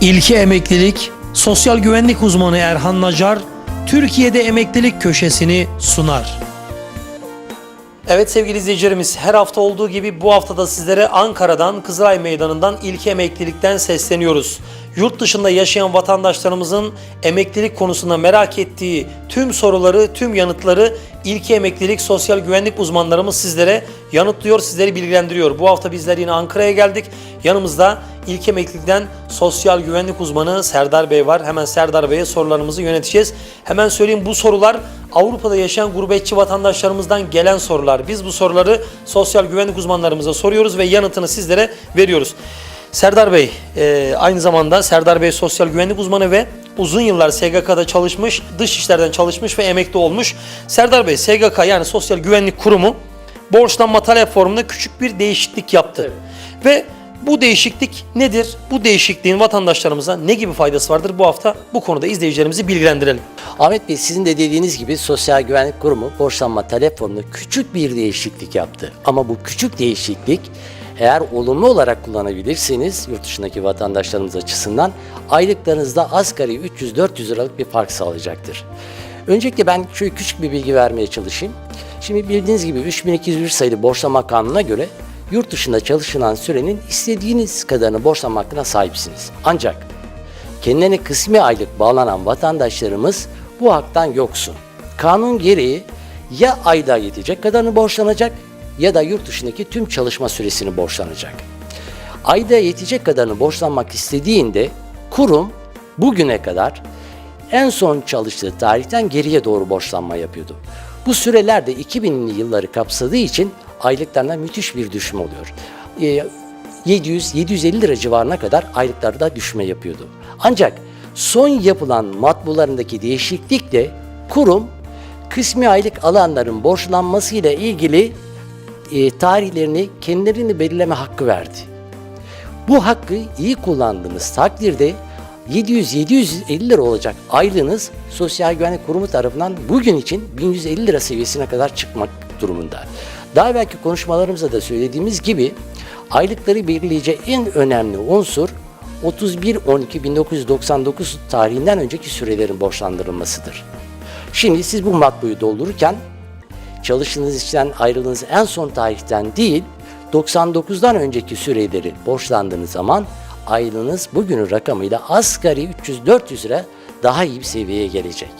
İlki Emeklilik, Sosyal Güvenlik Uzmanı Erhan Nacar, Türkiye'de emeklilik köşesini sunar. Evet sevgili izleyicilerimiz her hafta olduğu gibi bu hafta da sizlere Ankara'dan Kızılay Meydanı'ndan ilki emeklilikten sesleniyoruz. Yurt dışında yaşayan vatandaşlarımızın emeklilik konusunda merak ettiği tüm soruları, tüm yanıtları ilki emeklilik sosyal güvenlik uzmanlarımız sizlere yanıtlıyor, sizleri bilgilendiriyor. Bu hafta bizler yine Ankara'ya geldik. Yanımızda ilk emeklilikten sosyal güvenlik uzmanı Serdar Bey var. Hemen Serdar Bey'e sorularımızı yöneteceğiz. Hemen söyleyeyim bu sorular Avrupa'da yaşayan gurbetçi vatandaşlarımızdan gelen sorular. Biz bu soruları sosyal güvenlik uzmanlarımıza soruyoruz ve yanıtını sizlere veriyoruz. Serdar Bey, e, aynı zamanda Serdar Bey sosyal güvenlik uzmanı ve uzun yıllar SGK'da çalışmış, dış işlerden çalışmış ve emekli olmuş. Serdar Bey, SGK yani Sosyal Güvenlik Kurumu borçlanma talep formunda küçük bir değişiklik yaptı. Ve bu değişiklik nedir? Bu değişikliğin vatandaşlarımıza ne gibi faydası vardır? Bu hafta bu konuda izleyicilerimizi bilgilendirelim. Ahmet Bey sizin de dediğiniz gibi Sosyal Güvenlik Kurumu borçlanma talep formunda küçük bir değişiklik yaptı. Ama bu küçük değişiklik eğer olumlu olarak kullanabilirseniz yurt dışındaki vatandaşlarımız açısından aylıklarınızda asgari 300-400 liralık bir fark sağlayacaktır. Öncelikle ben şöyle küçük bir bilgi vermeye çalışayım. Şimdi bildiğiniz gibi 3201 sayılı borçlama kanununa göre yurt dışında çalışılan sürenin istediğiniz kadarını borçlanma hakkına sahipsiniz. Ancak kendilerine kısmi aylık bağlanan vatandaşlarımız bu haktan yoksun. Kanun gereği ya ayda yetecek kadarını borçlanacak ya da yurt dışındaki tüm çalışma süresini borçlanacak. Ayda yetecek kadarını borçlanmak istediğinde kurum bugüne kadar en son çalıştığı tarihten geriye doğru borçlanma yapıyordu. Bu süreler de 2000'li yılları kapsadığı için aylıklarına müthiş bir düşme oluyor. Ee, 700-750 lira civarına kadar aylıklarda düşme yapıyordu. Ancak son yapılan matbularındaki değişiklikle kurum kısmi aylık alanların borçlanmasıyla ilgili e, tarihlerini kendilerini belirleme hakkı verdi. Bu hakkı iyi kullandığınız takdirde 700-750 lira olacak aylığınız Sosyal Güvenlik Kurumu tarafından bugün için 1150 lira seviyesine kadar çıkmak durumunda. Daha belki konuşmalarımızda da söylediğimiz gibi aylıkları belirleyecek en önemli unsur 31-12-1999 tarihinden önceki sürelerin borçlandırılmasıdır. Şimdi siz bu matbuyu doldururken çalıştığınız işten ayrıldığınız en son tarihten değil 99'dan önceki süreleri borçlandığınız zaman aylığınız bugünün rakamıyla asgari 300-400 lira daha iyi bir seviyeye gelecek.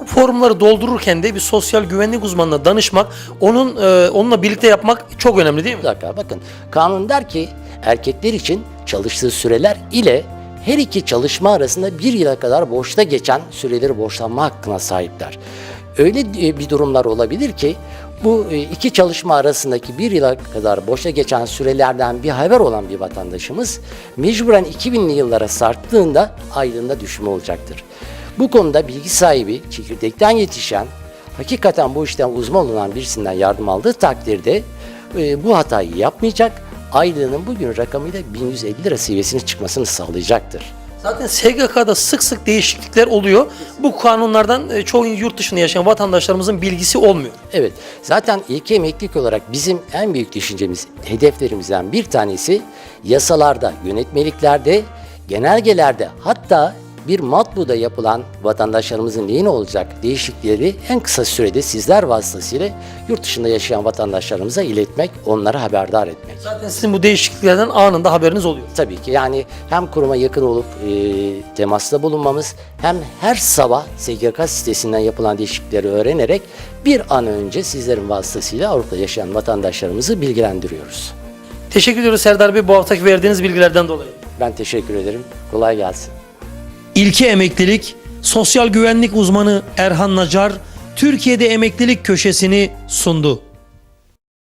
Bu formları doldururken de bir sosyal güvenlik uzmanına danışmak, onun e, onunla birlikte yapmak çok önemli değil mi? Dakika bakın kanun der ki erkekler için çalıştığı süreler ile her iki çalışma arasında bir yıla kadar boşta geçen süreleri borçlanma hakkına sahipler. Öyle e, bir durumlar olabilir ki bu e, iki çalışma arasındaki bir yıla kadar boşa geçen sürelerden bir haber olan bir vatandaşımız mecburen 2000'li yıllara sarktığında aylığında düşme olacaktır. Bu konuda bilgi sahibi, çekirdekten yetişen, hakikaten bu işten uzman olan birisinden yardım aldığı takdirde e, bu hatayı yapmayacak, aylığının bugün rakamıyla 1150 lira seviyesine çıkmasını sağlayacaktır. Zaten SGK'da sık sık değişiklikler oluyor. Bu kanunlardan e, çoğu yurt dışında yaşayan vatandaşlarımızın bilgisi olmuyor. Evet, zaten ilk emeklilik olarak bizim en büyük düşüncemiz, hedeflerimizden bir tanesi yasalarda, yönetmeliklerde, genelgelerde hatta bir matbuda yapılan vatandaşlarımızın lehine olacak değişiklikleri en kısa sürede sizler vasıtasıyla yurt dışında yaşayan vatandaşlarımıza iletmek, onları haberdar etmek. Zaten sizin bu değişikliklerden anında haberiniz oluyor. Tabii ki yani hem kuruma yakın olup e, temasta bulunmamız hem her sabah SGK sitesinden yapılan değişiklikleri öğrenerek bir an önce sizlerin vasıtasıyla Avrupa'da yaşayan vatandaşlarımızı bilgilendiriyoruz. Teşekkür ediyoruz Serdar Bey bu haftaki verdiğiniz bilgilerden dolayı. Ben teşekkür ederim. Kolay gelsin. İlki Emeklilik, Sosyal Güvenlik Uzmanı Erhan Nacar, Türkiye'de emeklilik köşesini sundu.